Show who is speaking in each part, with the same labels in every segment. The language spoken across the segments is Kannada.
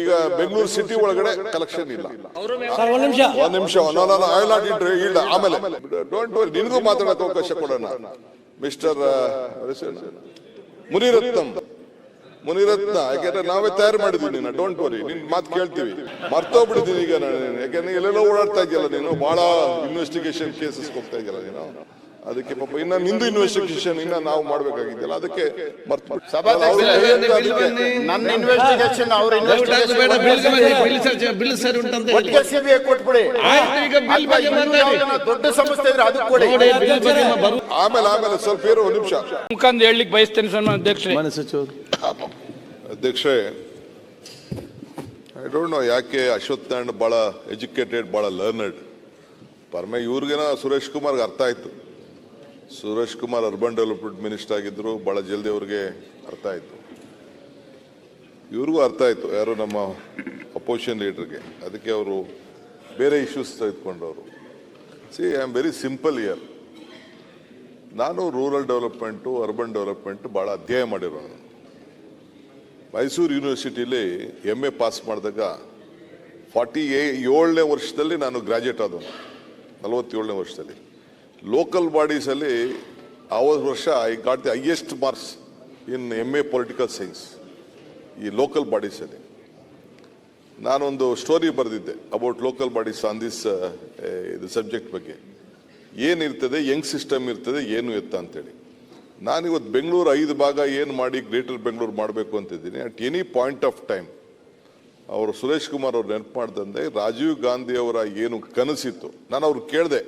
Speaker 1: ಈಗ ಬೆಂಗಳೂರು ಸಿಟಿ ಒಳಗಡೆ ಕಲೆಕ್ಷನ್ ಇಲ್ಲ.
Speaker 2: ಒಂದ್ ನಿಮಿಷ.
Speaker 1: ಒಂದ್ ನಿಮಿಷ. ನಾನು ಐ ನಾಟ್ ಇಂಟ್ರಿ ಇಲ್ಲ ಆಮೇಲೆ. ಡೋಂಟ್ ವರಿ ನಿನಗೂ ಮಾತಾಡೋಕೆ ಅವಕಾಶ ಕೊಡೋಣ. ಮಿಸ್ಟರ್ ಮುನಿರತ್ನಂ. ಮುನಿರತ್ನ. ಯಾಕೆಂದ್ರೆ ನಾವೇ ತಯಾರು ಮಾಡಿದ್ವಿ ನೀನು ಡೋಂಟ್ ವರಿ ನಿನ್ ಮಾತು ಕೇಳ್ತೀವಿ. ಮರ್ತೋಗ್ಬಿಟ್ಟಿದ್ದೀನಿ ಈಗ ನಾನು. ನೀನು. ಯಾಕೆಂದ್ರೆ ಎಲ್ಲೆಲ್ಲೋ ಓಡಾಡ್ತಾ ಇದೆಯಲ್ಲ ನೀನು. ಬಹಳ ಇನ್ವೆಸ್ಟಿಗೇಷನ್ ಕೇಸಸ್ ಹೋಗ್ತಾ ಇದೆಯಲ್ಲ ನೀನು. ಅದಕ್ಕೆ ಪಾಪ ಇನ್ನ ನಿಂದು ಇನ್ವೆಸ್ಟಿಗೇಷನ್ ಇನ್ನ ನಾವು ಮಾಡ್ಬೇಕಾಗಿದ್ಯಲ್ಲ ಅದಕ್ಕೆ ಮರ್ತು
Speaker 3: ನನ್ನ ಇನ್ವೆಸ್ಟಿಗೇಷನ್ ಅವ್ರ ಕೊಟ್ಬಿಡಿ. ದೊಡ್ಡ ಸಂಸ್ಥೆ ಇದ್ರೆ ಅದು ಕೊಡಿ.
Speaker 1: ಆಮೇಲೆ ಆಮೇಲೆ ಸ್ವಲ್ಪ ಇರೋ ನಿಮಿಷ.
Speaker 2: ಮುಖಂಡ್ ಹೇಳಲಿಕ್ಕೆ ಬಯಸ್ತೇನೆ ಸನ್ಮಾನ ಅಧ್ಯಕ್ಷರೇ.
Speaker 1: ಅಧ್ಯಕ್ಷರೇ ಐ ಡೋಂಟ್ ನೋ ಯಾಕೆ ಅಶ್ವಥ್ ನಾರಾಯಣ್ ಬಹಳ ಎಜುಕೇಟೆಡ್ ಬಹಳ ಲರ್ನರ್ಡ್ ಪರಮೇ ಇವ್ರಿಗೇನ ಸುರೇಶ್ ಕುಮಾರ್ಗೆ ಅರ್ಥ ಆಯ್ತು. Suresh Kumar urban development minister ಆಗಿದ್ರು, ಬಹಳ ಜಲ್ದಿ ಅವ್ರಿಗೆ ಅರ್ಥ ಆಯ್ತು. ಇವ್ರಿಗೂ ಅರ್ಥ ಆಯ್ತು, ಯಾರು ನಮ್ಮ ಅಪೋಸಿಷನ್ ಲೀಡರ್ಗೆ ಅದಕ್ಕೆ ಅವರು ಬೇರೆ issues ತೆಗೆದುಕೊಂಡವರು. See I am very simple year ನಾನು ರೂರಲ್ ಡೆವಲಪ್ಮೆಂಟು ಅರ್ಬನ್ ಡೆವಲಪ್ಮೆಂಟು ಭಾಳ ಅಧ್ಯಯನ ಮಾಡಿರೋನು ಮೈಸೂರು ಯೂನಿವರ್ಸಿಟಿಲಿ ಎಂ ಎ ಪಾಸ್ ಮಾಡಿದಾಗ ಫಾರ್ಟಿ ಏ ಏಳನೇ ವರ್ಷದಲ್ಲಿ ನಾನು ಗ್ರಾಜುಯೇಟ್ ಆದವನು. ನಲವತ್ತೇಳನೇ ವರ್ಷದಲ್ಲಿ. ಲೋಕಲ್ ಬಾಡೀಸಲ್ಲಿ ಆ ವರ್ಷ I got the highest marks in M A political science ಈ ಲೋಕಲ್ ಬಾಡೀಸಲ್ಲಿ ನಾನೊಂದು story ಬರೆದಿದ್ದೆ about local bodies on this ಇದು ಸಬ್ಜೆಕ್ಟ್ ಬಗ್ಗೆ. ಏನಿರ್ತದೆ ಯಂಗ್ ಸಿಸ್ಟಮ್ ಇರ್ತದೆ, ಏನು ಎತ್ತ ಅಂತೇಳಿ. ನಾನಿವತ್ತು ಬೆಂಗಳೂರು ಐದು ಭಾಗ ಏನು ಮಾಡಿ ಗ್ರೇಟರ್ ಬೆಂಗಳೂರು ಮಾಡಬೇಕು ಅಂತಿದ್ದೀನಿ. At any point of time ಅವರು ಸುರೇಶ್ ಕುಮಾರ್ ಅವ್ರು ನೆನಪು ಮಾಡ್ದಂದೆ ರಾಜೀವ್ ಗಾಂಧಿ ಅವರ ಏನು ಕನಸಿತ್ತು, ನಾನು ಅವ್ರು ಕೇಳಿದೆ.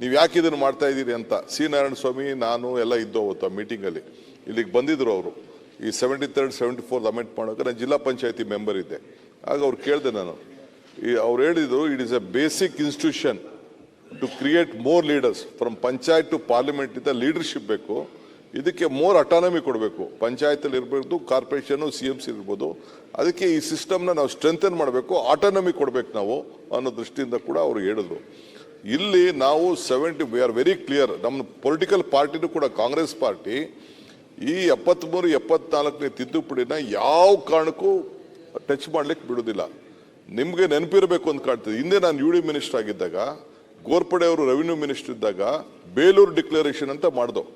Speaker 1: ನೀವು ಯಾಕೆ ಇದನ್ನು ಮಾಡ್ತಾ ಇದ್ದೀರಿ ಅಂತ ಸಿ. ನಾರಾಯಣ ಸ್ವಾಮಿ ನಾನು ಎಲ್ಲ ಇದ್ದೋ ಅವತ್ತು ಮೀಟಿಂಗಲ್ಲಿ ಇಲ್ಲಿಗೆ ಬಂದಿದ್ದರು ಅವರು. ಈ seventy third seventy four amendment ಮಾಡೋಕೆ ನಾನು ಜಿಲ್ಲಾ ಪಂಚಾಯತಿ ಮೆಂಬರ್ ಇದ್ದೆ. ಆಗ ಅವ್ರು ಕೇಳಿದೆ ನಾನು. ಈ ಅವ್ರು ಹೇಳಿದರು it is a basic institution to create more leaders from panchayat to parliament ಇಂದ ಲೀಡರ್ಶಿಪ್ ಬೇಕು. ಇದಕ್ಕೆ ಮೋರ್ ಅಟಾನಮಿ ಕೊಡಬೇಕು. ಪಂಚಾಯತಲ್ಲಿ ಇರಬಹುದು ಕಾರ್ಪೊರೇಷನ್, ಸಿ ಎಂ ಸಿ ಇರ್ಬೋದು. ಅದಕ್ಕೆ ಈ ಸಿಸ್ಟಮ್ನ ನಾವು ಸ್ಟ್ರೆಂಥನ್ ಮಾಡಬೇಕು ಆಟೋನಮಿ ಕೊಡಬೇಕು ನಾವು. ಅನ್ನೋ ದೃಷ್ಟಿಯಿಂದ ಕೂಡ ಅವರು ಹೇಳಿದ್ರು. ಇಲ್ಲಿ ನಾವು seventy we are very clear ನಮ್ಮ ಪೊಲಿಟಿಕಲ್ ಪಾರ್ಟಿನೂ ಕೂಡ ಕಾಂಗ್ರೆಸ್ ಪಾರ್ಟಿ ಈ ಎಪ್ಪತ್ಮೂರು, ಎಪ್ಪತ್ನಾಲ್ಕನೇ ತಿದ್ದುಪಡಿನ ಯಾವ ಕಾರಣಕ್ಕೂ ಟಚ್ ಮಾಡ್ಲಿಕ್ಕೆ ಬಿಡೋದಿಲ್ಲ ನಿಮಗೆ ನೆನಪಿರಬೇಕು ಅಂತ ಕಾಣ್ತದೆ. ಹಿಂದೆ ನಾನು ಯು ಡಿ ಮಿನಿಸ್ಟರ್ ಆಗಿದ್ದಾಗ, ಗೋರ್ಪಡೆ ಅವರು ರೆವಿನ್ಯೂ ಮಿನಿಸ್ಟರ್ ಇದ್ದಾಗ, ಬೇಲೂರು ಡಿಕ್ಲರೇಷನ್ ಅಂತ ಮಾಡ್ದೋ.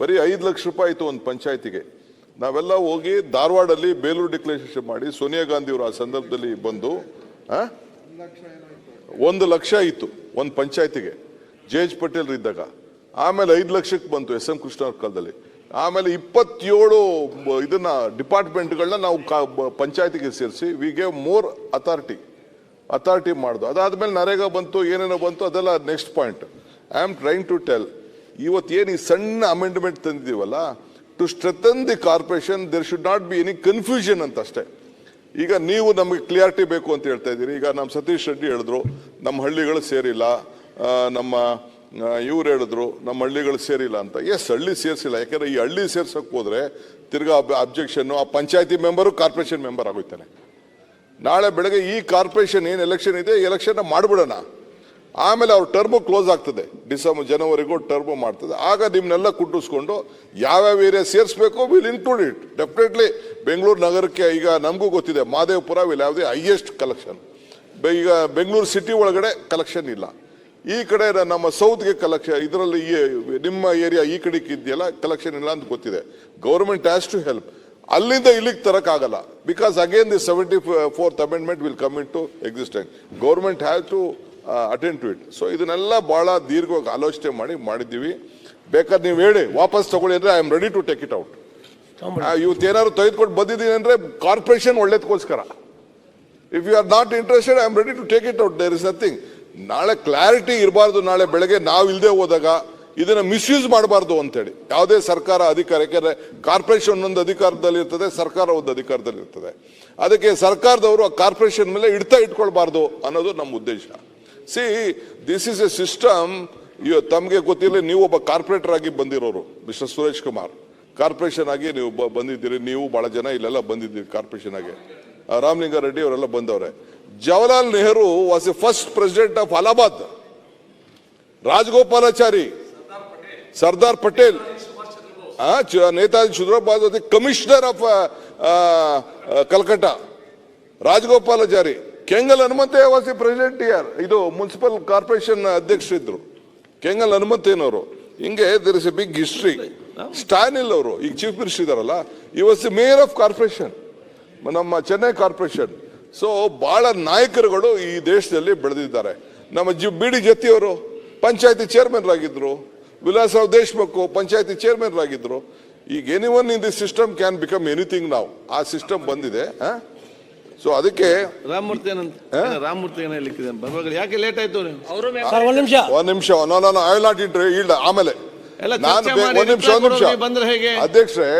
Speaker 1: ಬರೀ ಐದು ಲಕ್ಷ ರೂಪಾಯಿ ಆಯಿತು ಒಂದು ಪಂಚಾಯತಿಗೆ. ನಾವೆಲ್ಲ ಹೋಗಿ ಧಾರವಾಡಲ್ಲಿ ಬೇಲೂರು ಡಿಕ್ಲರೇಷನ್ ಮಾಡಿ ಸೋನಿಯಾ ಗಾಂಧಿ ಅವರು ಆ ಸಂದರ್ಭದಲ್ಲಿ ಬಂದು, ಆ? ಒಂದು ಲಕ್ಷ ಇತ್ತು, ಒಂದು ಪಂಚಾಯತಿಗೆ. ಜೆ ಎಚ್ ಪಟೇಲ್ ಇದ್ದಾಗ. ಆಮೇಲೆ ಐದು ಲಕ್ಷಕ್ಕೆ ಬಂತು ಎಸ್ ಎಂ ಕೃಷ್ಣ ಅವ್ರ ಕಾಲದಲ್ಲಿ. ಆಮೇಲೆ ಇಪ್ಪತ್ತೇಳು ಇದನ್ನ ಡಿಪಾರ್ಟ್ಮೆಂಟ್ಗಳನ್ನ ನಾವು ಪಂಚಾಯತಿಗೆ ಸೇರಿಸಿ we gave more authority authority ಮಾಡ್ದು. ಅದಾದ್ಮೇಲೆ ನರೇಗಾ ಬಂತು, ಏನೇನೋ ಬಂತು, ಅದೆಲ್ಲ next point I am trying to tell ಇವತ್ತು ಏನು ಈ ಸಣ್ಣ amendment ತಂದಿದ್ದೀವಲ್ಲ to strengthen the corporation there should not be any confusion ಅಂತ ಅಷ್ಟೇ. ಈಗ ನೀವು ನಮಗೆ ಕ್ಲಿಯಾರಿಟಿ ಬೇಕು ಅಂತ ಹೇಳ್ತಾ ಇದ್ದೀರಿ. ಈಗ ನಮ್ಮ ಸತೀಶ್ ರೆಡ್ಡಿ ಹೇಳಿದ್ರು ನಮ್ಮ ಹಳ್ಳಿಗಳು ಸೇರಿಲ್ಲ ನಮ್ಮ ಇವ್ರು ಹೇಳಿದ್ರು ನಮ್ಮ ಹಳ್ಳಿಗಳು ಸೇರಿಲ್ಲ ಅಂತ. ಎಸ್ ಹಳ್ಳಿ ಸೇರಿಸಿಲ್ಲ. ಯಾಕಂದ್ರೆ ಈ ಹಳ್ಳಿ ಸೇರ್ಸೋಕೆ ಹೋದರೆ ತಿರ್ಗಾ ಅಬ್ಜೆಕ್ಷನ್ನು ಆ ಪಂಚಾಯತಿ ಮೆಂಬರು ಕಾರ್ಪೊರೇಷನ್ ಮೆಂಬರ್ ಆಗೋಯ್ತಾನೆ ನಾಳೆ ಬೆಳಗ್ಗೆ ಈ ಕಾರ್ಪೊರೇಷನ್ ಏನು ಎಲೆಕ್ಷನ್ ಇದೆ ಎಲೆಕ್ಷನ್ನ ಮಾಡ್ಬಿಡೋಣ. ಆಮೇಲೆ ಅವ್ರ ಟರ್ಮು ಕ್ಲೋಸ್ ಆಗ್ತದೆ. ಡಿಸೆಂಬರ್, ಜನವರಿಗೂ ಟರ್ಮ್ ಮಾಡ್ತದೆ. ಆಗ ನಿಮ್ಮನ್ನೆಲ್ಲ ಕುಟ್ಟಿಸ್ಕೊಂಡು ಯಾವ್ಯಾವ ಏರಿಯಾ ಸೇರಿಸಬೇಕು will include it. Definitely Bengaluru ನಗರಕ್ಕೆ ಈಗ ನಮಗೂ ಗೊತ್ತಿದೆ, ಮಾದೇವಪುರ ವಿಲ್ ಯಾವುದೇ ಹೈಯೆಸ್ಟ್ ಕಲೆಕ್ಷನ್ ಈಗ ಬೆಂಗಳೂರು ಸಿಟಿ ಒಳಗಡೆ ಕಲೆಕ್ಷನ್ ಇಲ್ಲ. ಈ ಕಡೆ ನಮ್ಮ ಸೌತ್ಗೆ ಕಲೆಕ್ಷನ್ ಇದರಲ್ಲಿ ನಿಮ್ಮ ಏರಿಯಾ ಈ ಕಡೆಗೆ ಇದೆಯಲ್ಲ ಕಲೆಕ್ಷನ್ ಇಲ್ಲ ಅಂತ ಗೊತ್ತಿದೆ. ಗೌರ್ಮೆಂಟ್ ಹ್ಯಾಸ್ ಟು ಹೆಲ್ಪ್ ಅಲ್ಲಿಂದ ಇಲ್ಲಿಗೆ ತರೋಕ್ಕಾಗಲ್ಲ because again the seventy fourth amendment will come in to existent government have to attend to it so ಇದನ್ನೆಲ್ಲ ಭಾಳ ದೀರ್ಘವಾಗಿ ಆಲೋಚನೆ ಮಾಡಿ ಮಾಡಿದ್ದೀವಿ. ಬೇಕಾದ್ರೆ ನೀವು ಹೇಳಿ ವಾಪಸ್ ತಗೊಳ್ಳಿ ಅಂದರೆ I am ready to take it out ಇವತ್ತು ಏನಾದ್ರು ತೆಗೆದುಕೊಂಡು ಬಂದಿದ್ದೀನಿ ಅಂದರೆ corporation ಒಳ್ಳೇದಕ್ಕೋಸ್ಕರ if you are not interested I am ready to take it out there is nothing ನಾಳೆ ಕ್ಲಾರಿಟಿ ಇರಬಾರ್ದು. ನಾಳೆ ಬೆಳಗ್ಗೆ ನಾವು ಇಲ್ಲದೆ ಹೋದಾಗ ಇದನ್ನು ಮಿಸ್ಯೂಸ್ ಮಾಡಬಾರ್ದು ಅಂತೇಳಿ. ಯಾವುದೇ ಸರ್ಕಾರ ಅಧಿಕಾರ ಯಾಕೆಂದರೆ ಕಾರ್ಪೊರೇಷನ್ ಒಂದೊಂದು ಅಧಿಕಾರದಲ್ಲಿ ಇರ್ತದೆ ಸರ್ಕಾರ ಒಂದು ಅಧಿಕಾರದಲ್ಲಿ ಇರ್ತದೆ. ಅದಕ್ಕೆ ಸರ್ಕಾರದವರು ಆ ಕಾರ್ಪೊರೇಷನ್ ಮೇಲೆ ಇಡ್ತಾ ಇಟ್ಕೊಳ್ಬಾರ್ದು ಅನ್ನೋದು ನಮ್ಮ ಉದ್ದೇಶ. See this is a system ತಮಗೆ ಗೊತ್ತಿಲ್ಲ ನೀವು ಒಬ್ಬ ಕಾರ್ಪೊರೇಟರ್ ಆಗಿ ಬಂದಿರೋರು ಮಿಸ್ಟರ್ ಸುರೇಶ್ ಕುಮಾರ್. ಕಾರ್ಪೊರೇಷನ್ ಆಗಿ ನೀವು ಬಂದಿದ್ದೀರಿ, ನೀವು ಭಾಳ ಜನ ಇಲ್ಲೆಲ್ಲ ಬಂದಿದ್ದೀರಿ ಕಾರ್ಪೊರೇಷನ್ ಆಗಿ. ರಾಮಲಿಂಗಾರೆಡ್ಡಿ ಅವರೆಲ್ಲ ಬಂದವ್ರೆ. Jawaharlal Nehru was a first president of Allahabad Rajagopalachari, Sardar Patel Netaji ಸುಂದರಬಾದ್ commissioner of Calcutta Rajagopalachari Kengal Hanumanthaiah was president year ಇದು ಮುನ್ಸಿಪಲ್ ಕಾರ್ಪೊರೇಷನ್ ಅಧ್ಯಕ್ಷರಿದ್ರು. ಕೆಂಗಲ್ ಹನುಮಂತೇನವರು ಹಿಂಗೆ there is a big history ಸ್ಟಾನಿಲ್ ಅವರು, ಈಗ ಚೀಫ್ ಮಿನಿಸ್ಟರ್ ಇದಾರಲ್ಲ ಈ was the mayor of corporation ನಮ್ಮ ಚೆನ್ನೈ ಕಾರ್ಪೊರೇಷನ್ ಸೊ ಬಹಳ ನಾಯಕರುಗಳು ಈ ದೇಶದಲ್ಲಿ ಬೆಳೆದಿದ್ದಾರೆ. ನಮ್ಮ ಜಿ, ಬಿ, ಡಿ ಜತಿಯವರು ಪಂಚಾಯತಿ ಚೇರ್ಮನ್ ಆಗಿದ್ರು ವಿಲಾಸರಾವ್ ದೇಶ್ಮುಖ್, ಪಂಚಾಯತಿ ಚೇರ್ಮನ್ ಆಗಿದ್ರು ಈಗ any one in the system can become anything ನಾವು ಆ ಸಿಸ್ಟಮ್ ಬಂದಿದೆ ಸೊ ಅದಕ್ಕೆ
Speaker 4: ರಾಮಮೂರ್ತಿ ಏನಂತ ರಾಮಮೂರ್ತಿ ಏನ ಹೇಳಿಕ್ಕಿದೆ ಬರುವಾಗ ಯಾಕೆ ಲೇಟ್ ಆಯ್ತು ನೀವು
Speaker 2: ಸರ್ ಒಂದ್ ನಿಮಿಷ.
Speaker 1: ಒಂದ್ ನಿಮಿಷ. ಐ ನಾಟ್ ಇಟ್ ಇಲ್ಲ ಆಮೇಲೆ.
Speaker 4: ಎಲ್ಲ
Speaker 1: ನಾನು
Speaker 4: ಚರ್ಚೆ ಮಾಡಿ
Speaker 1: ಒಂದ್ ನಿಮಿಷ ಒಂದ್ ನಿಮಿಷ.
Speaker 4: ಬಂದ್ರೆ ಹೇಗೆ?
Speaker 1: ಅಧ್ಯಕ್ಷರೇ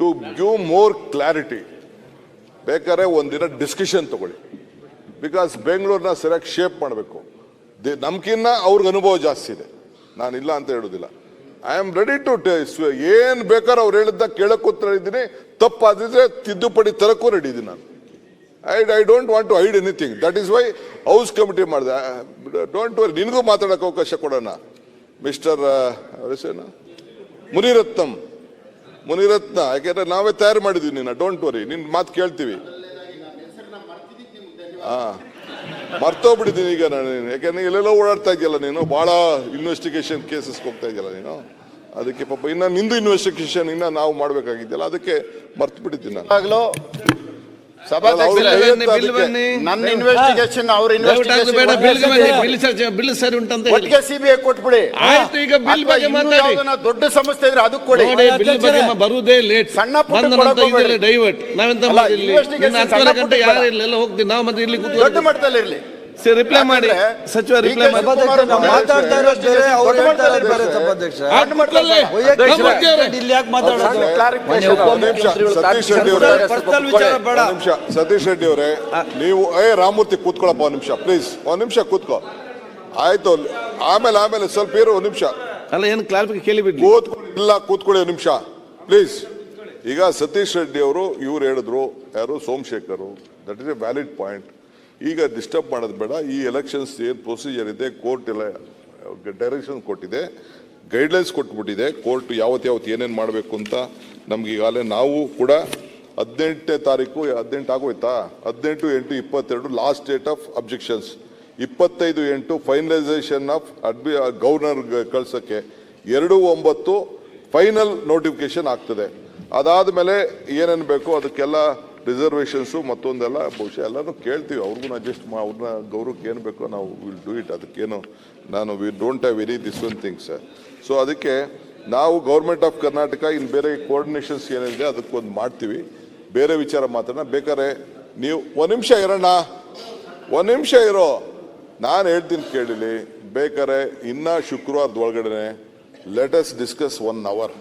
Speaker 1: ಟು ಗಿವ್ ಮೋರ್ ಕ್ಲಾರಿಟಿ ಬೇಕಾದ್ರೆ ಒಂದಿನ ಡಿಸ್ಕಷನ್ ತಗೊಳ್ಳಿ. ಬಿಕಾಸ್ ಬೆಂಗಳೂರನ್ನ ಸರಿಯಾಗಿ ಶೇಪ್ ಮಾಡಬೇಕು. ನಮ್ಕಿನ್ನ ಅವ್ರಿಗೆ ಅನುಭವ ಜಾಸ್ತಿ ಇದೆ. ನಾನು ಇಲ್ಲ ಅಂತ ಹೇಳೋದಿಲ್ಲ. ಐ ಆಮ್ ರೆಡಿ ಟು ಏನ್ ಬೇಕಾದ್ರೆ ಅವ್ರು ಹೇಳಿದ್ದ ಕೇಳಕ್ಕೂ ಇದ್ದೀನಿ. ತಪ್ಪಾದಿದ್ರೆ ತಿದ್ದುಪಡಿ ತರಕ್ಕೂ ರೆಡಿ ಇದ್ದೀನಿ ನಾನು. I I don't want to hide anything that is why house committee ಮಾಡಿದೆ. ಡೋಂಟ್ ವರಿ ನಿನಗೂ ಮಾತಾಡೋಕೆ ಅವಕಾಶ ಕೊಡೋಣ. ಮಿಸ್ಟರ್ ಹೆಸರೇನು? ಮುನಿರತ್ನಂ. ಮುನಿರತ್ನ, ಯಾಕೆಂದ್ರೆ ನಾವೇ ತಯಾರು ಮಾಡಿದ್ದೀವಿ ನಿನ್ನ. ಡೋಂಟ್ ವರಿ ನಿನ್ನ ಮಾತು ಕೇಳ್ತೀವಿ. ಹಾಂ ಮರ್ತೋಗ್ಬಿಟ್ಟಿದ್ದೀನಿ ಈಗ ನಾನು. ನೀನು. ಯಾಕೆಂದ್ರೆ ಎಲ್ಲೆಲ್ಲೋ ಓಡಾಡ್ತಾ ಇದೆಯಲ್ಲ ನೀನು. ಭಾಳ ಇನ್ವೆಸ್ಟಿಗೇಷನ್ ಕೇಸಸ್ಗೆ ಹೋಗ್ತಾ ಇದೆಯಲ್ಲ ನೀನು. ಅದಕ್ಕೆ ಪಾಪ ಇನ್ನೂ ನಿಂದು ಇನ್ವೆಸ್ಟಿಗೇಷನ್ ಇನ್ನು ನಾವು ಮಾಡಬೇಕಾಗಿದೆಯಲ್ಲ ಅದಕ್ಕೆ ಮರ್ತು ಬಿಟ್ಟಿದ್ದೀನಿ ನಾನು
Speaker 3: ನನ್ನ ಇನ್ವೆಸ್ಟಿಗೇಷನ್ ಅವ್ರ ಇನ್ವೆಸ್ಟಿಗೇಷನ್
Speaker 4: ಬಿಲ್ ಬಿಲ್ ಸರಿ ಉಂಟಂತ ಹೇಳಿ.
Speaker 3: ಒಟ್ಟಿಗೆ ಸಿಬಿಐ ಕೊಟ್ಬಿಡಿ.
Speaker 4: ಆಯ್ತು ಈಗ ಬಿಲ್ ಬಗ್ಗೆ ಮಾತಾಡಿ.
Speaker 3: ದೊಡ್ಡ ಸಮಸ್ಯೆ ಇದ್ರೆ ಅದಕ್ಕೆ ಕೊಡಿ.
Speaker 4: ಬಿಲ್ ಬಗ್ಗೆ ಬರುವುದೇ ಲೇಟ್
Speaker 3: ಸಣ್ಣ ಪುಟ್ಟ.
Speaker 4: ಡೈವರ್ಟ್ ನಾವೆಂತ ಗಂಟೆ ಯಾರು
Speaker 3: ಇಲ್ಲೆಲ್ಲ
Speaker 4: ಇಲ್ಲ ಹೋಗ್ತೀವಿ ನಾವು ಮತ್ತೆ ಇಲ್ಲಿ
Speaker 3: ದೊಡ್ಡ
Speaker 4: ಕೂತ್ಕೊಂಡು
Speaker 3: ಮಟ್ಟದಲ್ಲಿ ಇರ್ಲಿ
Speaker 4: ಸರ್ ರಿಪ್ಲೈ ಮಾಡಿ. ಸಚಿವ ರಿಪ್ಲೈ ಮಾಡಿ.
Speaker 5: ಮಾತಾಡ್ತಾ ಇರೋದು ಬೇರೆ ಅವ್ರು ಹೇಳ್ತಾ ಇರೋದು ಬೇರೆ. ಸಭಾಧ್ಯಕ್ಷ. ಇಲ್ಲಿ ಯಾಕೆ ಮಾತಾಡೋದು? ವಿಚಾರ ಬೇಡ.
Speaker 1: ಒಂದ್ ನಿಮಿಷ. ಸತೀಶ್ ರೆಡ್ಡಿ ಅವರೇ ನೀವು ಏ ರಾಮೂರ್ತಿ ಕೂತ್ಕೊಳ್ಳಪ್ಪ ಒಂದ್ ನಿಮಿಷ ಪ್ಲೀಸ್ ಒಂದ್ ನಿಮಿಷ ಕೂತ್ಕೋ. ಆಯ್ತು ಆಮೇಲೆ ಆಮೇಲೆ ಸ್ವಲ್ಪ ಇರು ಒಂದ್ ನಿಮಿಷ.
Speaker 4: ಅಲ್ಲ ಏನು ಕ್ಲಾರಿಫಿಕೇಶನ್ ಕೇಳಿಬಿಟ್ಟು
Speaker 1: ಕೂತ್ಕೊಳ್ಳಿ ಇಲ್ಲ ಕೂತ್ಕೊಳ್ಳಿ ಒಂದ್ ನಿಮಿಷ. ಪ್ಲೀಸ್ ಈಗ ಸತೀಶ್ ರೆಡ್ಡಿ ಅವರು ಇವ್ರು ಹೇಳಿದ್ರು ಯಾರು Somashekar that is a valid point ಈಗ ಡಿಸ್ಟರ್ಬ್ ಮಾಡೋದು ಬೇಡ. ಈ ಎಲೆಕ್ಷನ್ಸ್ ಏನು ಪ್ರೊಸೀಜರ್ ಇದೆ ಕೋರ್ಟ್ ಎಲ್ಲ ಡೈರೆಕ್ಷನ್ ಕೊಟ್ಟಿದೆ. ಗೈಡ್ಲೈನ್ಸ್ ಕೊಟ್ಬಿಟ್ಟಿದೆ. ಕೋರ್ಟ್ ಯಾವತ್ತು ಯಾವತ್ತು ಏನೇನು ಮಾಡಬೇಕು ಅಂತ ನಮ್ಗೆ ಈಗಾಗಲೇ ನಾವು ಕೂಡ ಹದಿನೆಂಟನೇ ತಾರೀಕು, ಹದಿನೆಂಟು ಆಗೋಯ್ತಾ? ಹದಿನೆಂಟು, ಎಂಟು, ಇಪ್ಪತ್ತೆರಡು ಲಾಸ್ಟ್ ಡೇಟ್ ಆಫ್ ಅಬ್ಜೆಕ್ಷನ್ಸ್ ಇಪ್ಪತ್ತೈದು, ಎಂಟು ಫೈನಲೈಸೇಷನ್ ಆಫ್ ಅಡ್ಮಿ ಗವರ್ನರ್ ಕಳ್ಸೋಕ್ಕೆ. ಎರಡು, ಒಂಬತ್ತು ಫೈನಲ್ ನೋಟಿಫಿಕೇಶನ್ ಆಗ್ತದೆ. ಅದಾದ ಮೇಲೆ ಏನೇನು ಬೇಕು ಅದಕ್ಕೆಲ್ಲ ರಿಸರ್ವೇಷನ್ಸು ಮತ್ತೊಂದೆಲ್ಲ ಬಹುಶಃ ಎಲ್ಲನೂ ಕೇಳ್ತೀವಿ. ಅವ್ರಿಗೂ ಅಡ್ಜಸ್ಟ್ ಮಾ ಅವ್ರನ್ನ ಗೌರವಕ್ಕೆ ಏನು ಬೇಕೋ ನಾವು ವಿಲ್ ಡೂ ಇಟ್ ಅದಕ್ಕೇನು ನಾನು we don't have very this one things so ಅದಕ್ಕೆ ನಾವು ಗೌರ್ಮೆಂಟ್ ಆಫ್ ಕರ್ನಾಟಕ ಇನ್ನು ಬೇರೆ ಕೋರ್ಡಿನೇಷನ್ಸ್ ಏನಿದೆ ಅದಕ್ಕೊಂದು ಮಾಡ್ತೀವಿ. ಬೇರೆ ವಿಚಾರ ಮಾತಾಡೋಣ ಬೇಕಾದ್ರೆ ನೀವು ಒಂದು ನಿಮಿಷ ಇರೋಣ. ಒಂದು ನಿಮಿಷ ಇರೋ. ನಾನು ಹೇಳ್ತೀನಿ ಕೇಳಿಲಿ ಬೇಕಾದ್ರೆ ಇನ್ನು ಶುಕ್ರವಾರದ ಒಳಗಡೆ let us discuss one hour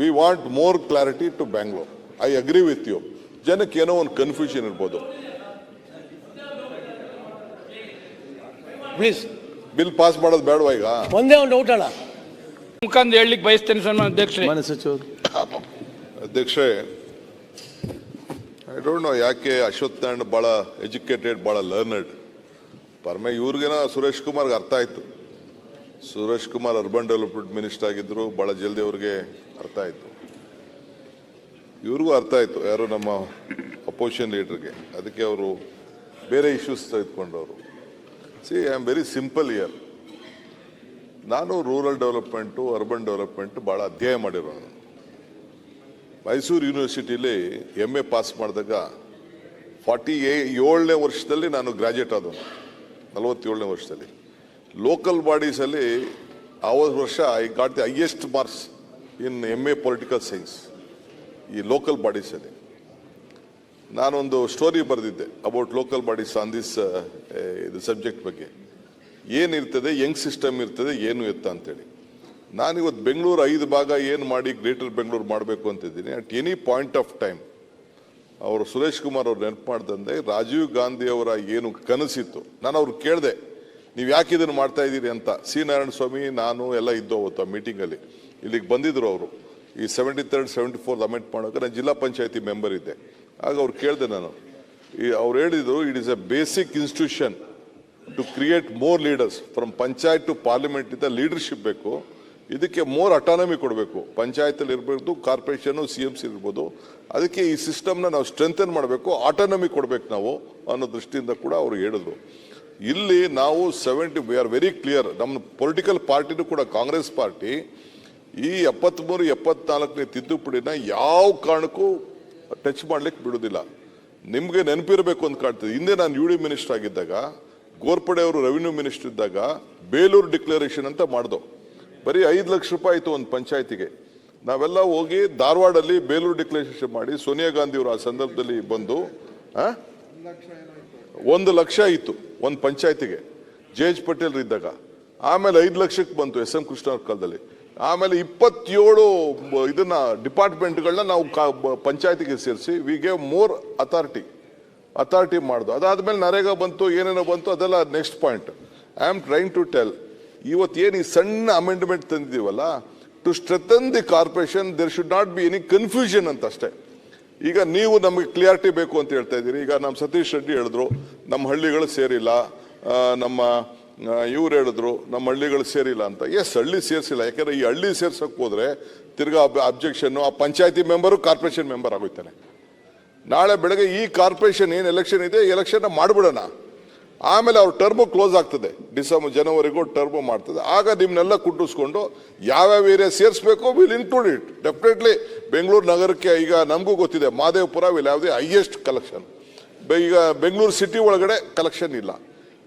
Speaker 1: we want more clarity to Bangalore I agree with you ಜನಕ್ಕೆ ಏನೋ ಒಂದು ಕನ್ಫ್ಯೂಷನ್ ಇರ್ಬೋದು.
Speaker 2: ಪ್ಲೀಸ್
Speaker 1: ಬಿಲ್ ಪಾಸ್ ಮಾಡೋದು ಬೇಡವಾ ಈಗ?
Speaker 2: ಒಂದೇ ಒಂದು ಡೌಟ್ ಅಲ್ಲ. ಮುಖಂದ ಹೇಳಲಿಕ್ಕೆ ಬಯಸ್ತೇನೆ ಸನ್ಮಾನ ಅಧ್ಯಕ್ಷರೇ.
Speaker 4: ಮಾನ್ಯ ಸಚಿವರು.
Speaker 1: ಅಧ್ಯಕ್ಷರೇ ಐ ಡೋಂಟ್ ನೋ ಯಾಕೆ ಅಶ್ವತ್ ನಾರಾಯಣ್ ಭಾಳ ಎಜುಕೇಟೆಡ್ ಭಾಳ ಲರ್ನರ್ಡ್ ಪರಮ ಇವ್ರಿಗೇನ ಸುರೇಶ್ ಕುಮಾರ್ಗೆ ಅರ್ಥ ಆಯ್ತು. Suresh Kumar urban development minister ಆಗಿದ್ರು ಭಾಳ ಜಲ್ದಿ ಅವ್ರಿಗೆ ಅರ್ಥ ಆಯ್ತು. ಇವ್ರಿಗೂ ಅರ್ಥ ಆಯಿತು. ಯಾರು ನಮ್ಮ ಅಪೋಸಿಷನ್ ಲೀಡರ್ಗೆ ಅದಕ್ಕೆ ಅವರು ಬೇರೆ issues ತೆಗೆದುಕೊಂಡವರು. See I am very simple year ನಾನು ರೂರಲ್ ಡೆವಲಪ್ಮೆಂಟು ಅರ್ಬನ್ ಡೆವಲಪ್ಮೆಂಟು ಭಾಳ ಅಧ್ಯಯನ ಮಾಡಿರೋನು ಮೈಸೂರು ಯೂನಿವರ್ಸಿಟಿಲಿ ಎಂ ಎ ಪಾಸ್ ಮಾಡಿದಾಗ ಫಾರ್ಟಿ ಏ ಏಳನೇ ವರ್ಷದಲ್ಲಿ ನಾನು ಗ್ರಾಜುಯೇಟ್ ಆದವನು. ನಲವತ್ತೇಳನೇ ವರ್ಷದಲ್ಲಿ. ಲೋಕಲ್ ಬಾಡೀಸಲ್ಲಿ ಆವತ್ತು ವರ್ಷ I got the highest marks in M A political science ಈ ಲೋಕಲ್ ಬಾಡೀಸಲ್ಲಿ ನಾನೊಂದು story ಬರೆದಿದ್ದೆ about local bodies on this ಇದು ಸಬ್ಜೆಕ್ಟ್ ಬಗ್ಗೆ. ಏನಿರ್ತದೆ ಯಂಗ್ ಸಿಸ್ಟಮ್ ಇರ್ತದೆ, ಏನು ಎತ್ತ ಅಂತೇಳಿ. ನಾನಿವತ್ತು ಬೆಂಗಳೂರು ಐದು ಭಾಗ ಏನು ಮಾಡಿ ಗ್ರೇಟರ್ ಬೆಂಗಳೂರು ಮಾಡಬೇಕು ಅಂತಿದ್ದೀನಿ. At any point of time ಅವರು ಸುರೇಶ್ ಕುಮಾರ್ ಅವ್ರು ನೆನಪು ಮಾಡ್ದಂದೆ, ರಾಜೀವ್ ಗಾಂಧಿ ಅವರ ಏನು ಕನಸಿತ್ತು, ನಾನು ಅವ್ರು ಕೇಳಿದೆ, ನೀವು ಯಾಕೆ ಇದನ್ನು ಮಾಡ್ತಾ ಇದ್ದೀರಿ ಅಂತ. ಸಿ. ನಾರಾಯಣ ಸ್ವಾಮಿ ನಾನು ಎಲ್ಲ ಇದ್ದು ಅವತ್ತು ಆ ಮೀಟಿಂಗಲ್ಲಿ ಇಲ್ಲಿಗೆ ಬಂದಿದ್ರು ಅವರು. ಈ seventy third seventy fourth amendment ಮಾಡೋಕೆ ನಾನು ಜಿಲ್ಲಾ ಪಂಚಾಯತಿ ಮೆಂಬರ್ ಇದ್ದೆ. ಆಗ ಅವ್ರು ಕೇಳಿದೆ ನಾನು, ಈ ಅವ್ರು ಹೇಳಿದರು it is a basic institution to create more leaders from panchayat to parliament ಇಂದ ಲೀಡರ್ಶಿಪ್ ಬೇಕು. ಇದಕ್ಕೆ ಮೋರ್ ಅಟಾನಮಿ ಕೊಡಬೇಕು. ಪಂಚಾಯತಲ್ಲಿ ಇರಬೇಕು ಕಾರ್ಪೊರೇಷನು ಸಿ ಎಂ ಸಿ ಇರ್ಬೋದು. ಅದಕ್ಕೆ ಈ ಸಿಸ್ಟಮ್ನ ನಾವು ಸ್ಟ್ರೆಂಥನ್ ಮಾಡಬೇಕು ಆಟಾನಮಿ ಕೊಡಬೇಕು ನಾವು, ಅನ್ನೋ ದೃಷ್ಟಿಯಿಂದ ಕೂಡ ಅವ್ರು ಹೇಳಿದ್ರು. ಇಲ್ಲಿ ನಾವು seventy we are very clear ನಮ್ಮ ಪೊಲಿಟಿಕಲ್ ಪಾರ್ಟಿನೂ ಕೂಡ ಕಾಂಗ್ರೆಸ್ ಪಾರ್ಟಿ ಈ ಎಪ್ಪತ್ಮೂರು, ಎಪ್ಪತ್ನಾಲ್ಕನೇ ತಿದ್ದುಪಡಿನ ಯಾವ ಕಾರಣಕ್ಕೂ ಟಚ್ ಮಾಡ್ಲಿಕ್ಕೆ ಬಿಡುದಿಲ್ಲ ನಿಮಗೆ ನೆನಪಿರಬೇಕು ಅಂತ ಕಾಣ್ತದೆ. ಹಿಂದೆ ನಾನು ಯು ಡಿ ಮಿನಿಸ್ಟರ್ ಆಗಿದ್ದಾಗ, ಗೋರ್ಪಡೆ ಅವರು ರೆವಿನ್ಯೂ ಮಿನಿಸ್ಟರ್ ಇದ್ದಾಗ, ಬೇಲೂರು ಡಿಕ್ಲರೇಷನ್ ಅಂತ ಮಾಡ್ದೋ. ಬರೀ ಐದು ಲಕ್ಷ ರೂಪಾಯಿ ಆಯಿತು ಒಂದು ಪಂಚಾಯತಿಗೆ. ನಾವೆಲ್ಲ ಹೋಗಿ ಧಾರವಾಡಲ್ಲಿ ಬೇಲೂರು ಡಿಕ್ಲರೇಷನ್ ಮಾಡಿ ಸೋನಿಯಾ ಗಾಂಧಿ ಅವರು ಆ ಸಂದರ್ಭದಲ್ಲಿ ಬಂದು? ಒಂದು ಲಕ್ಷ ಇತ್ತು ಒಂದು ಪಂಚಾಯತಿಗೆ. ಜೆ ಎಚ್ ಪಟೇಲ್ ಇದ್ದಾಗ. ಆಮೇಲೆ ಐದು ಲಕ್ಷಕ್ಕೆ ಬಂತು ಎಸ್ ಎಂ ಕೃಷ್ಣ ಅವ್ರ ಕಾಲದಲ್ಲಿ. ಆಮೇಲೆ ಇಪ್ಪತ್ತೇಳು ಇದನ್ನು ಡಿಪಾರ್ಟ್ಮೆಂಟ್ಗಳನ್ನ ನಾವು ಪಂಚಾಯತಿಗೆ ಸೇರಿಸಿ we gave more authority authority ಮಾಡ್ದು. ಅದಾದ್ಮೇಲೆ ನರೇಗಾ ಬಂತು, ಏನೇನೋ ಬಂತು, ಅದೆಲ್ಲ next point I am trying to tell ಇವತ್ತು ಏನು ಈ ಸಣ್ಣ amendment ತಂದಿದ್ದೀವಲ್ಲ to strengthen the corporation there should not be any confusion ಅಂತ ಅಷ್ಟೇ. ಈಗ ನೀವು ನಮಗೆ ಕ್ಲಿಯಾರಿಟಿ ಬೇಕು ಅಂತ ಹೇಳ್ತಾ ಇದ್ದೀರಿ. ಈಗ ನಮ್ಮ ಸತೀಶ್ ರೆಡ್ಡಿ ಹೇಳಿದ್ರು ನಮ್ಮ ಹಳ್ಳಿಗಳು ಸೇರಿಲ್ಲ ನಮ್ಮ ಇವ್ರು ಹೇಳಿದ್ರು, ನಮ್ಮ ಹಳ್ಳಿಗಳು ಸೇರಿಲ್ಲ ಅಂತ. ಎಸ್, ಹಳ್ಳಿ ಸೇರಿಸಿಲ್ಲ. ಯಾಕಂದ್ರೆ ಈ ಹಳ್ಳಿ ಸೇರ್ಸಕ್ ಹೋದ್ರೆ ತಿರ್ಗಾ ಅಬ್ಜೆಕ್ಷನ್ನು ಆ ಪಂಚಾಯತಿ ಮೆಂಬರು ಕಾರ್ಪೊರೇಷನ್ ಮೆಂಬರ್ ಆಗೋಯ್ತಾನೆ ನಾಳೆ ಬೆಳಗ್ಗೆ ಈ ಕಾರ್ಪೊರೇಷನ್ ಏನು ಎಲೆಕ್ಷನ್ ಇದೆ ಎಲೆಕ್ಷನ್ನ ಮಾಡ್ಬಿಡೋಣ. ಆಮೇಲೆ ಅವ್ರ ಟರ್ಮು ಕ್ಲೋಸ್ ಆಗ್ತದೆ. ಡಿಸೆಂಬರ್, ಜನವರಿಗೂ ಟರ್ಮು ಮಾಡ್ತದೆ. ಆಗ ನಿಮ್ಮನ್ನೆಲ್ಲ ಕುಟ್ಟಿಸ್ಕೊಂಡು ಯಾವ್ಯಾವ ಏರಿಯಾ ಸೇರಿಸ್ಬೇಕು, will include it. Definitely Bengaluru ನಗರಕ್ಕೆ ಈಗ ನಮಗೂ ಗೊತ್ತಿದೆ, ಮಾದೇವಪುರ ವಿಲ್ ಯಾವುದೇ ಹೈಯೆಸ್ಟ್ ಕಲೆಕ್ಷನ್ ಈಗ ಬೆಂಗಳೂರು ಸಿಟಿ ಒಳಗಡೆ ಕಲೆಕ್ಷನ್ ಇಲ್ಲ.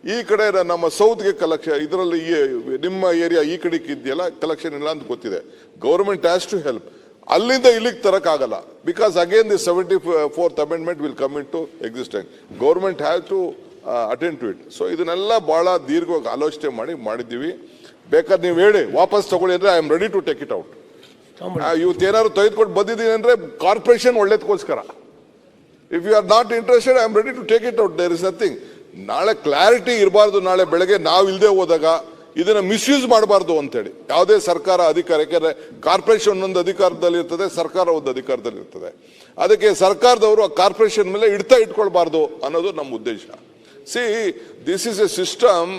Speaker 1: ಈ ಕಡೆ ನಮ್ಮ ಸೌತ್ಗೆ ಕಲೆಕ್ಷನ್ ಇದರಲ್ಲಿ ಈ- ನಿಮ್ಮ ಏರಿಯಾ ಈ ಕಡೆಗೆ ಇದೆಯಲ್ಲ ಕಲೆಕ್ಷನ್ ಇಲ್ಲ ಅಂತ ಗೊತ್ತಿದೆ. ಗೌರ್ಮೆಂಟ್ ಹ್ಯಾಸ್ ಟು ಹೆಲ್ಪ್ ಅಲ್ಲಿಂದ ಇಲ್ಲಿಗೆ ತರಕ್ಕಾಗಲ್ಲ. Because again the seventy fourth amendment will come in to existent government have to attend to it so ಇದನ್ನೆಲ್ಲ ಭಾಳ ದೀರ್ಘವಾಗಿ ಆಲೋಚನೆ ಮಾಡಿ ಮಾಡಿದ್ದೀವಿ. ಬೇಕಾದ್ರೆ ನೀವು ಹೇಳಿ ವಾಪಸ್ ತಗೊಳ್ಳಿ ಅಂದ್ರೆ I am ready to take it out ಇವತ್ತೇನಾದ್ರು ತೆಗೆದುಕೊಂಡು ಬಂದಿದ್ದೀನಿ ಅಂದರೆ corporation ಒಳ್ಳೇದಕ್ಕೋಸ್ಕರ if you are not interested I am ready to take it out there is nothing ನಾಳೆ ಕ್ಲಾರಿಟಿ ಇರಬಾರ್ದು, ನಾಳೆ ಬೆಳಗ್ಗೆ ನಾವು ಇಲ್ಲದೆ ಹೋದಾಗ ಇದನ್ನು ಮಿಸ್ಯೂಸ್ ಮಾಡಬಾರ್ದು ಅಂತೇಳಿ. ಯಾವುದೇ ಸರ್ಕಾರ ಅಧಿಕಾರ, ಯಾಕೆಂದರೆ ಕಾರ್ಪೊರೇಷನ್ ಒಂದು ಅಧಿಕಾರದಲ್ಲಿ ಇರ್ತದೆ, ಸರ್ಕಾರ ಒಂದು ಅಧಿಕಾರದಲ್ಲಿ ಇರ್ತದೆ. ಅದಕ್ಕೆ ಸರ್ಕಾರದವರು ಆ ಕಾರ್ಪೊರೇಷನ್ ಮೇಲೆ ಇಡ್ತಾ ಇಟ್ಕೊಳ್ಬಾರ್ದು ಅನ್ನೋದು ನಮ್ಮ ಉದ್ದೇಶ. See this is a system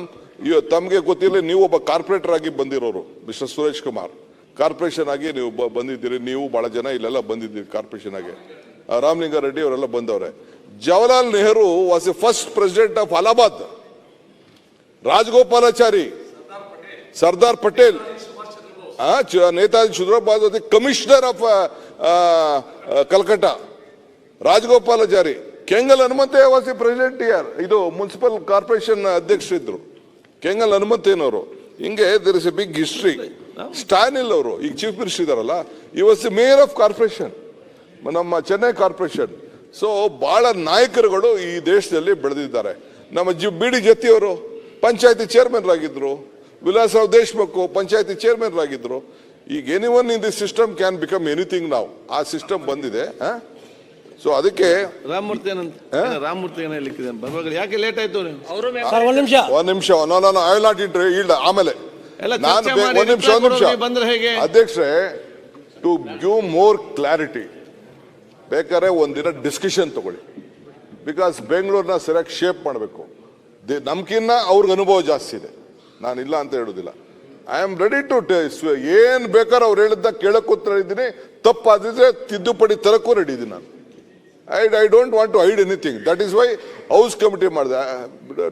Speaker 1: ತಮಗೆ ಗೊತ್ತಿಲ್ಲ ನೀವು ಒಬ್ಬ ಕಾರ್ಪೊರೇಟರ್ ಆಗಿ ಬಂದಿರೋರು, ಮಿಸ್ಟರ್ ಸುರೇಶ್ ಕುಮಾರ್. ಕಾರ್ಪೊರೇಷನ್ ಆಗಿ ನೀವು ಬಂದಿದ್ದೀರಿ, ನೀವು ಭಾಳ ಜನ ಇಲ್ಲೆಲ್ಲ ಬಂದಿದ್ದೀರಿ ಕಾರ್ಪೊರೇಷನ್ ಆಗಿ. ರಾಮಲಿಂಗಾರೆಡ್ಡಿ ಅವರೆಲ್ಲ ಬಂದವ್ರೆ. Jawaharlal Nehru was a first president of Allahabad Rajagopalachari, Sardar Patel Netaji the commissioner of Calcutta Rajagopalachari, Kengal Hanumanthaiah was a president year ಇದು ಮುನ್ಸಿಪಲ್ ಕಾರ್ಪೊರೇಷನ್ ಅಧ್ಯಕ್ಷರಿದ್ರು. ಕೆಂಗಲ್ ಹನುಮಂತೇನವರು ಹಿಂಗೆ there is a big history ಸ್ಟಾನಿಲ್ ಅವರು, ಈಗ ಚೀಫ್ ಮಿನಿಸ್ಟರ್ ಇದಾರಲ್ಲ ಈ was the mayor of corporation ನಮ್ಮ ಚೆನ್ನೈ ಕಾರ್ಪೊರೇಷನ್ ಸೊ ಬಹಳ ನಾಯಕರುಗಳು ಈ ದೇಶದಲ್ಲಿ ಬೆಳೆದಿದ್ದಾರೆ. ನಮ್ಮ ಜಿ ಬಿ ಡಿ ಜತಿಯವರು ಪಂಚಾಯತಿ ಚೇರ್ಮನ್ ಆಗಿದ್ರು ವಿಲಾಸರಾವ್ ದೇಶ್ಮುಖ್ ಪಂಚಾಯತಿ ಚೇರ್ಮನ್ ಆಗಿದ್ರು ಈಗ any one in this system can become anything ನಾವು ಆ ಸಿಸ್ಟಮ್ ಬಂದಿದೆ ಸೊ ಅದಕ್ಕೆ
Speaker 4: ರಾಮಮೂರ್ತಿ ಏನಂತ ರಾಮಮೂರ್ತಿ ಯಾಕೆ ಲೇಟ್ ಆಯ್ತು
Speaker 5: ಒಂದ್ ನಿಮಿಷ.
Speaker 1: ಒಂದ್ ನಿಮಿಷ ಐ ನಾಟ್ ಇಂಟ್ರ ಇಲ್ಲ ಆಮೇಲೆ. ನಾನು ಒಂದ್ ನಿಮಿಷ ಒಂದ್ ನಿಮಿಷ? ಅಧ್ಯಕ್ಷರೇ ಟು ಗಿವ್ ಮೋರ್ ಕ್ಲಾರಿಟಿ ಬೇಕಾದ್ರೆ ಒಂದಿನ ಡಿಸ್ಕಷನ್ ತಗೊಳ್ಳಿ. ಬಿಕಾಸ್ ಬೆಂಗಳೂರನ್ನ ಸರಿಯಾಗಿ ಶೇಪ್ ಮಾಡಬೇಕು. ನಮ್ಕಿನ್ನ ಅವ್ರಿಗೆ ಅನುಭವ ಜಾಸ್ತಿ ಇದೆ. ನಾನು ಇಲ್ಲ ಅಂತ ಹೇಳೋದಿಲ್ಲ. ಐ ಆಮ್ ರೆಡಿ ಟು ಏನು ಬೇಕಾದ್ರೆ ಅವ್ರು ಹೇಳಿದ್ದ ಕೇಳಕ್ಕೂ ಇದ್ದೀನಿ. ತಪ್ಪಾದಿದ್ರೆ ತಿದ್ದುಪಡಿ ತರಕ್ಕೂ ರೆಡಿ ಇದ್ದೀನಿ ನಾನು. I I don't want to hide anything that is why house committee ಮಾಡಿದೆ.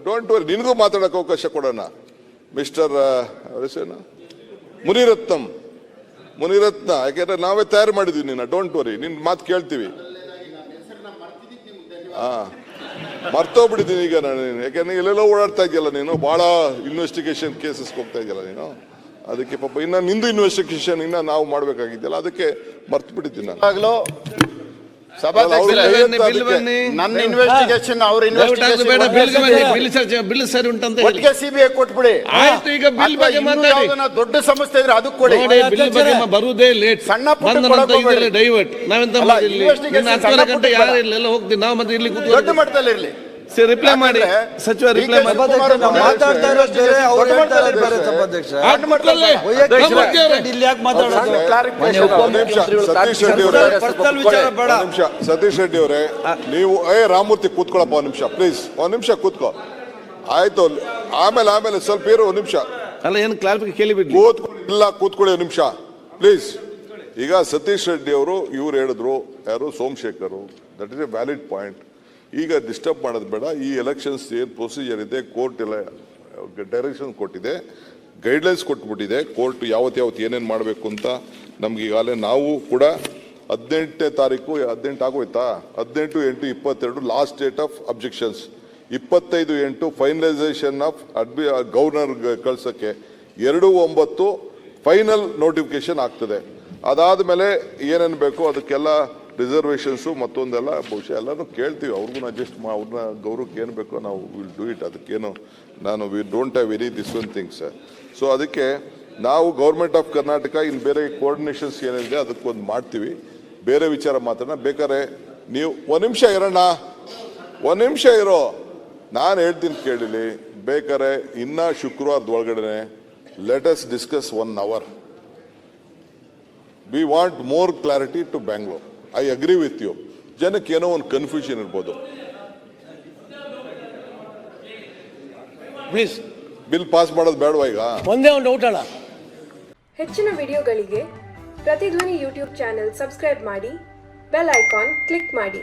Speaker 1: ಡೋಂಟ್ ವರಿ ನಿನಗೂ ಮಾತಾಡೋಕೆ ಅವಕಾಶ ಕೊಡೋಣ. ಮಿಸ್ಟರ್ ಮುನಿರತ್ನಂ. ಮುನಿರತ್ನ, ಯಾಕೆಂದ್ರೆ ನಾವೇ ತಯಾರು ಮಾಡಿದ್ವಿ ನಿನ್ನ ಡೋಂಟ್ ವರಿ ನಿನ್ನ ಮಾತು ಕೇಳ್ತೀವಿ. ಹಾ ಮರ್ತೋಗ್ಬಿಟ್ಟಿದ್ದೀನಿ ಈಗ ನಾನು ನೀನು. ಯಾಕೆಂದ್ರೆ ಎಲ್ಲೆಲ್ಲೋ ಓಡಾಡ್ತಾ ಇದೆಯಲ್ಲ ನೀನು, ಭಾಳ ಇನ್ವೆಸ್ಟಿಗೇಷನ್ ಕೇಸಸ್ಗೆ ಹೋಗ್ತಾ ಇದೆಯಲ್ಲ ನೀನು. ಅದಕ್ಕೆ ಪಾಪ, ಇನ್ನ ನಿಂದು ಇನ್ವೆಸ್ಟಿಗೇಷನ್ ಇನ್ನ ನಾವು ಮಾಡಬೇಕಾಗಿದೆಯಲ್ಲ, ಅದಕ್ಕೆ ಮರ್ತು ಬಿಟ್ಟಿದ್ದೀನಿ ನಾನು
Speaker 3: ನನ್ನ ಇನ್ವೆಸ್ಟಿಗೇಷನ್ ಅವ್ರ
Speaker 4: ದಯವಿಟ್ಟು ಬೇಡ. ಬಿಲ್
Speaker 3: ಇನ್ವೆಸ್ಟಿಗೇಷನ್
Speaker 4: ಬಿಲ್ ಸರಿ ಉಂಟಂತ
Speaker 3: ಒಟ್ಟಿಗೆ ಸಿಬಿಐ ಕೊಟ್ಬಿಡಿ.
Speaker 4: ಆಯ್ತು ಈಗ ಬಿಲ್ ಬಗ್ಗೆ ಮಾತಾಡಿ.
Speaker 3: ದೊಡ್ಡ ಸಮಸ್ಯೆ ಇದ್ರೆ ಅದಕ್ಕೆ ಕೊಡಿ.
Speaker 4: ಬಿಲ್ ಬಗ್ಗೆ ಬರುವುದೇ ಲೇಟ್
Speaker 3: ಸಣ್ಣ ಪುಟ್ಟ.
Speaker 4: ಡೈವರ್ಟ್ ನಾವೆಂತ ಹತ್ತುವರೆ ಗಂಟೆ ಯಾರು
Speaker 3: ಬೇಡ.
Speaker 4: ಇಲ್ಲ ಹೋಗ್ತೀವಿ ನಾವು ಮತ್ತೆ ಇಲ್ಲಿ
Speaker 3: ದೊಡ್ಡ
Speaker 4: ಕೂತ್ಕೊಂಡು
Speaker 3: ಮಟ್ಟದಲ್ಲಿ ಇರ್ಲಿ
Speaker 4: ಸರಿ ರಿಪ್ಲೈ ಮಾಡಿ. ಸಚಿವ ರಿಪ್ಲೈ ಮಾಡಿ.
Speaker 5: ಮಾತಾಡ್ತಾ ಇರೋದು ಬೇರೆ ಅವ್ರು ಹೇಳ್ತಾ ಇರೋದು ಬೇರೆ ಸಭಾಧ್ಯಕ್ಷ.
Speaker 4: ಆ ಕೂತ್ಕೊಳ್ಳಿ. ರಾಮಮೂರ್ತಿ ಅವರೇ.
Speaker 5: ಇಲ್ಲಿ ಯಾಕೆ ಮಾತಾಡೋದು?
Speaker 3: ಕ್ಲಾರಿಫಿಕೇಶನ್
Speaker 1: ಒಂದ್ ನಿಮಿಷ ಸತೀಶ್ ರೆಡ್ಡಿ ಅವರೇ
Speaker 5: ಪರ್ಸನಲ್ ಬೇಡ.
Speaker 1: ಒಂದ್ ನಿಮಿಷ ಸತೀಶ್ ರೆಡ್ಡಿ ಅವರೇ ನೀವು ಏ ರಾಮಮೂರ್ತಿ ಕೂತ್ಕೊಳಪ್ಪ ಒಂದ್ ನಿಮಿಷ ಪ್ಲೀಸ್ ಒಂದ್ ನಿಮಿಷ ಕೂತ್ಕೋ. ಆಯ್ತು ಆಮೇಲೆ ಆಮೇಲೆ ಸ್ವಲ್ಪ ಇರು ಒಂದ್ ನಿಮಿಷ.
Speaker 4: ಅಲ್ಲ ಏನು ಕ್ಲಾರಿಫಿಕೇಶನ್ ಕೇಳಿ ಬಿಡ್ಲಿ
Speaker 1: ಕೂತ್ಕೊಳ್ಳಿ ಇಲ್ಲ ಕೂತ್ಕೊಳ್ಳಿ ಒಂದು ನಿಮಿಷ. ಪ್ಲೀಸ್ ಈಗ ಸತೀಶ್ ರೆಡ್ಡಿ ಅವರು ಇವ್ರು ಹೇಳಿದ್ರು ಯಾರು Somashekar that is a valid point ಈಗ ಡಿಸ್ಟರ್ಬ್ ಮಾಡೋದು ಬೇಡ. ಈ ಎಲೆಕ್ಷನ್ಸ್ ಏನು ಪ್ರೊಸೀಜರ್ ಇದೆ ಕೋರ್ಟ್ ಎಲ್ಲ ಡೈರೆಕ್ಷನ್ ಕೊಟ್ಟಿದೆ. ಗೈಡ್ಲೈನ್ಸ್ ಕೊಟ್ಬಿಟ್ಟಿದೆ. ಕೋರ್ಟ್ ಯಾವತ್ತು ಯಾವತ್ತು ಏನೇನು ಮಾಡಬೇಕು ಅಂತ ನಮ್ಗೆ ಈಗಾಗಲೇ ನಾವು ಕೂಡ ಹದಿನೆಂಟನೇ ತಾರೀಕು, ಹದಿನೆಂಟು ಆಗೋಯ್ತಾ? ಹದಿನೆಂಟು ಎಂಟು ಇಪ್ಪತ್ತೆರಡು ಲಾಸ್ಟ್ ಡೇಟ್ ಆಫ್ ಅಬ್ಜೆಕ್ಷನ್ಸ್ ಇಪ್ಪತ್ತೈದು ಎಂಟು ಫೈನಲೈಸೇಷನ್ ಆಫ್ ಅಡ್ಮಿ ಗವರ್ನರ್ ಕಳ್ಸೋಕ್ಕೆ. ಎರಡು ಒಂಬತ್ತು ಫೈನಲ್ ನೋಟಿಫಿಕೇಶನ್ ಆಗ್ತದೆ. ಅದಾದ ಮೇಲೆ ಏನೇನು ಬೇಕು ಅದಕ್ಕೆಲ್ಲ ರಿಸರ್ವೇಷನ್ಸು ಮತ್ತೊಂದೆಲ್ಲ ಬಹುಶಃ ಎಲ್ಲನೂ ಕೇಳ್ತೀವಿ. ಅವ್ರಿಗೂ ಅಡ್ಜಸ್ಟ್ ಮಾ ಅವ್ರನ್ನ ಗೌರವಕ್ಕೆ ಏನು ಬೇಕೋ ನಾವು ವಿಲ್ ಡೂ ಇಟ್ ಅದಕ್ಕೇನು ನಾನು we don't have very this one things so ಅದಕ್ಕೆ ನಾವು ಗೌರ್ಮೆಂಟ್ ಆಫ್ ಕರ್ನಾಟಕ ಇನ್ನು ಬೇರೆ ಕೋಆರ್ಡಿನೇಷನ್ಸ್ ಏನಿದೆ ಅದಕ್ಕೊಂದು ಮಾಡ್ತೀವಿ. ಬೇರೆ ವಿಚಾರ ಮಾತಾಡೋಣ ಬೇಕಾದ್ರೆ ನೀವು ಒಂದು ನಿಮಿಷ ಇರೋಣ ಒಂದು ನಿಮಿಷ ಇರೋ. ನಾನು ಹೇಳ್ತೀನಿ ಕೇಳಿಲಿ ಬೇಕಾರೆ ಇನ್ನೂ ಶುಕ್ರವಾರದ ಒಳಗಡೆ let's discuss one hour we want more clarity to Bangalore I agree with you ಜನಕ್ಕೆ ಏನೋ ಒಂದು ಕನ್ಫ್ಯೂಷನ್ ಇರ್ಬೋದು.
Speaker 5: ಪ್ಲೀಸ್
Speaker 1: ಬಿಲ್ ಪಾಸ್ ಮಾಡೋದು ಬೇಡವಾ ಈಗ?
Speaker 5: ಒಂದೇ ಒಂದು ಡೌಟ್ ಅಲ್ಲ.
Speaker 6: ಹೆಚ್ಚಿನ ವಿಡಿಯೋಗಳಿಗೆ ಪ್ರತಿಧ್ವನಿ ಯೂಟ್ಯೂಬ್ ಚಾನೆಲ್ ಸಬ್ಸ್ಕ್ರೈಬ್ ಮಾಡಿ ಬೆಲ್ ಐಕಾನ್ ಕ್ಲಿಕ್ ಮಾಡಿ.